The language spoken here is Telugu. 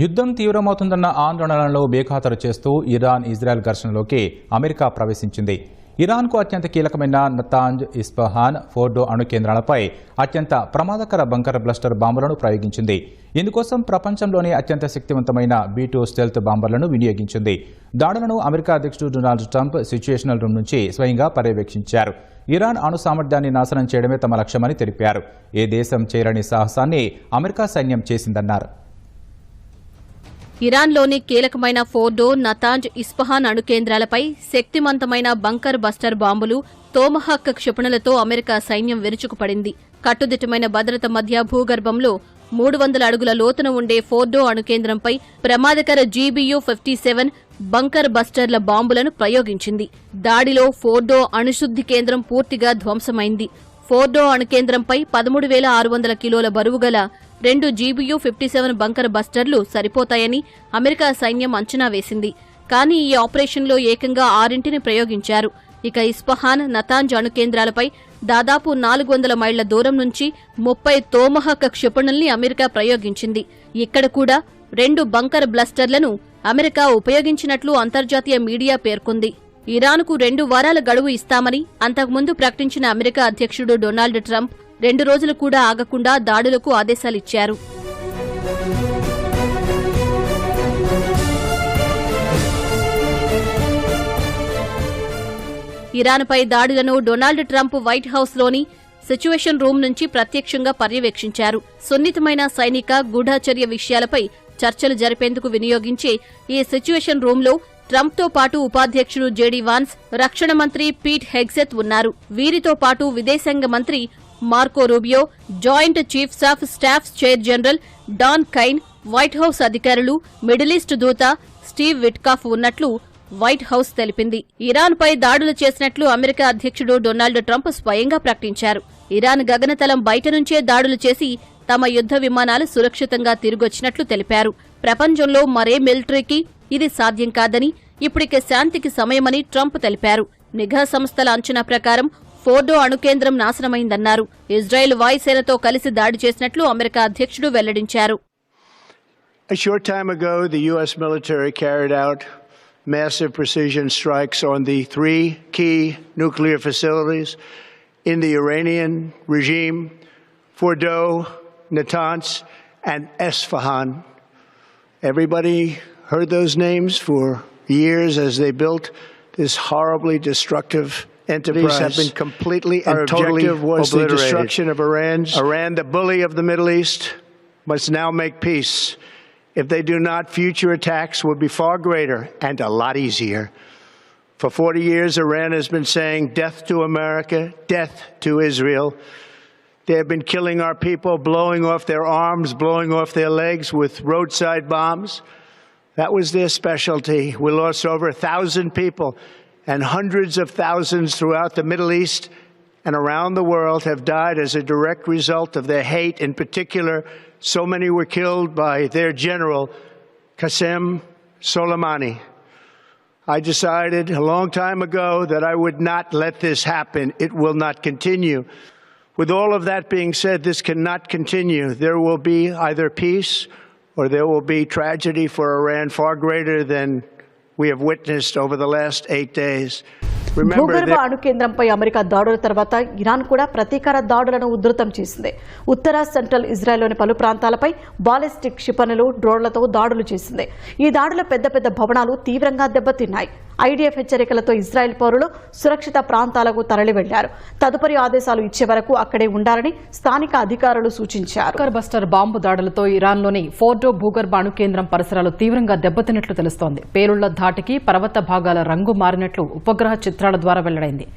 యుద్ధం తీవ్రమవుతుందన్న ఆందోళనలో బేఖాతరు చేస్తూ ఇరాన్ ఇజ్రాయెల్ ఘర్షణలోకి అమెరికా ప్రవేశించింది. ఇరాన్కు అత్యంత కీలకమైన నతాంజ్ ఇస్ఫహాన్ ఫోర్డో అణు కేంద్రాలపై అత్యంత ప్రమాదకర బంకర్ బ్లస్టర్ బాంబులను ప్రయోగించింది. ఇందుకోసం ప్రపంచంలోనే అత్యంత శక్తివంతమైన బీ టూ స్టెల్త్ బాంబర్లను వినియోగించింది. దాడులను అమెరికా అధ్యక్షుడు డొనాల్డ్ ట్రంప్ సిచ్యుయేషనల్ రూమ్ నుంచి స్వయంగా పర్యవేక్షించారు. ఇరాన్ అణు సామర్థ్యాన్ని నాశనం చేయడమే తమ లక్ష్యమని తెలిపారు. ఏ దేశం చేరని సాహసాన్ని అమెరికా సైన్యం చేసిందన్నారు. ఇరాన్లోని కీలకమైన ఫోర్డో నతాంజ్ ఇస్ఫహాన్ అణు కేంద్రాలపై శక్తిమంతమైన బంకర్ బస్టర్ బాంబులు తోమహక్క క్షిపణులతో అమెరికా సైన్యం విరుచుకుపడింది. కట్టుదిట్టమైన భద్రత మధ్య భూగర్భంలో మూడు వందల అడుగుల లోతున ఉండే ఫోర్డో అణుకేంద్రంపై ప్రమాదకర జీబీయూ ఫిఫ్టీ సెవెన్ బంకర్ బస్టర్ల బాంబులను ప్రయోగించింది. దాడిలో ఫోర్డో అణుశుద్ధి కేంద్రం పూర్తిగా ధ్వంసమైంది. ఫోర్డో అణుకేంద్రంపై పదమూడు వేల ఆరు వందల కిలోల బరువు గల రెండు జీబీయూ ఫిఫ్టీ సెవెన్ బంకర్ బస్టర్లు సరిపోతాయని అమెరికా సైన్యం అంచనా వేసింది. కానీ ఈ ఆపరేషన్లో ఏకంగా ఆరింటిని ప్రయోగించారు. ఇక ఇస్ఫహాన్ నతాంజ్ అణు కేంద్రాలపై దాదాపు నాలుగు వందల మైళ్ళ దూరం నుంచి ముప్పై తోమహక క్షిపణుల్ని అమెరికా ప్రయోగించింది. ఇక్కడ కూడా రెండు బంకర్ బ్లస్టర్లను అమెరికా ఉపయోగించినట్లు అంతర్జాతీయ మీడియా పేర్కొంది. ఇరాన్కు రెండు వారాల గడువు ఇస్తామని అంతకుముందు ప్రకటించిన అమెరికా అధ్యక్షుడు డొనాల్డ్ ట్రంప్ రెండు రోజులు కూడా ఆగకుండా దాడులకు ఆదేశాలిచ్చారు. ఇరాన్పై దాడులను డొనాల్డ్ ట్రంప్ వైట్ హౌస్లోని సిచ్యువేషన్ రూమ్ నుంచి ప్రత్యక్షంగా పర్యవేక్షించారు. సున్నితమైన సైనిక గూఢచర్య విషయాలపై చర్చలు జరిపేందుకు వినియోగించే ఈ సిచ్యువేషన్ రూంలో ట్రంప్తో పాటు ఉపాధ్యక్షుడు జేడీ వాన్స్ రక్షణ మంత్రి పీట్ హెగ్సెత్ ఉన్నారు. వీరితో పాటు విదేశాంగ మంత్రి Marco Rubio Joint Chiefs of Staff chair General Dan Caine White House అధికారులు మిడిల్ ఈస్ట్ దూత స్టీవ్ విట్కాఫ్ ఉన్నట్లు వైట్ హౌస్ తెలిపింది. ఇరాన్పై దాడులు చేసినట్లు అమెరికా అధ్యక్షుడు డొనాల్డ్ ట్రంప్ స్వయంగా ప్రకటించారు. ఇరాన్ గగనతలం బయట నుంచే దాడులు చేసి తమ యుద్ధ విమానాలు సురక్షితంగా తిరిగొచ్చినట్లు తెలిపారు. ప్రపంచంలో మరే మిలిటరీకి ఇది సాధ్యం కాదని ఇప్పటికే శాంతికి సమయమని ట్రంప్ తెలిపారు. నిఘా సంస్థల అంచనా ప్రకారం ఫోర్డో అణుకేంద్రం నాశనమైందన్నారు ఇజ్రాయెల్ వాయుసేనతో కలిసి దాడి చేసినట్లు అమెరికా అధ్యక్షుడు వెల్లడించారు A short time ago, the U.S. military carried out massive precision strikes on the three key nuclear facilities in the Iranian regime Fordo, Natanz, and Esfahan. Everybody heard those names for years as they built this horribly destructive enterprise. have been completely and Our totally objective was the destruction of Iran's. Iran, the bully of the Middle East, must now make peace. If they do not, future attacks will be far greater and a lot easier. For 40 years, Iran has been saying death to America, death to Israel. They have been killing our people, blowing off their arms, blowing off their legs with roadside bombs. That was their specialty. We lost over a thousand people, and hundreds of thousands throughout the Middle East and around the world have died as a direct result of their hate. In particular, so many were killed by their general, Qasem Soleimani. I decided a long time ago that I would not let this happen. It will not continue. With all of that being said, this cannot continue. There will be either peace or there will be tragedy for Iran far greater than we have witnessed over the last eight days. Remember, భూగర్భ అణు కేంద్రంపై అమెరికా దాడుల తర్వాత ఇరాన్ కూడా ప్రతీకార దాడులను ఉధృతం చేసింది. ఉత్తర సెంట్రల్ ఇజ్రాయెల్లోని పలు ప్రాంతాలపై బాలిస్టిక్ క్షిపణులు డ్రోన్లతో దాడులు చేసింది. ఈ దాడుల పెద్ద పెద్ద భవనాలు తీవ్రంగా దెబ్బతిన్నాయి. ఐడిఎఫ్ హెచ్చరికలతో ఇజ్రాయెల్ పౌరులు సురక్షిత ప్రాంతాలకు తరలి వెళ్ళారు తదుపరి ఆదేశాలు ఇచ్చే వరకు అక్కడే ఉండాలని స్థానిక అధికారులు సూచించారు. బస్టర్ బాంబు దాడులతో ఇరాన్లోని ఫోర్డో భూగర్భ అణు కేంద్రం పరిసరాలు తీవ్రంగా దెబ్బతిన్నట్లు తెలుస్తోంది. పేలుళ్ళ ధాటికి పర్వత భాగాల రంగు మారినట్లు ఉపగ్రహ చిత్రాల ద్వారా వెల్లడైంది.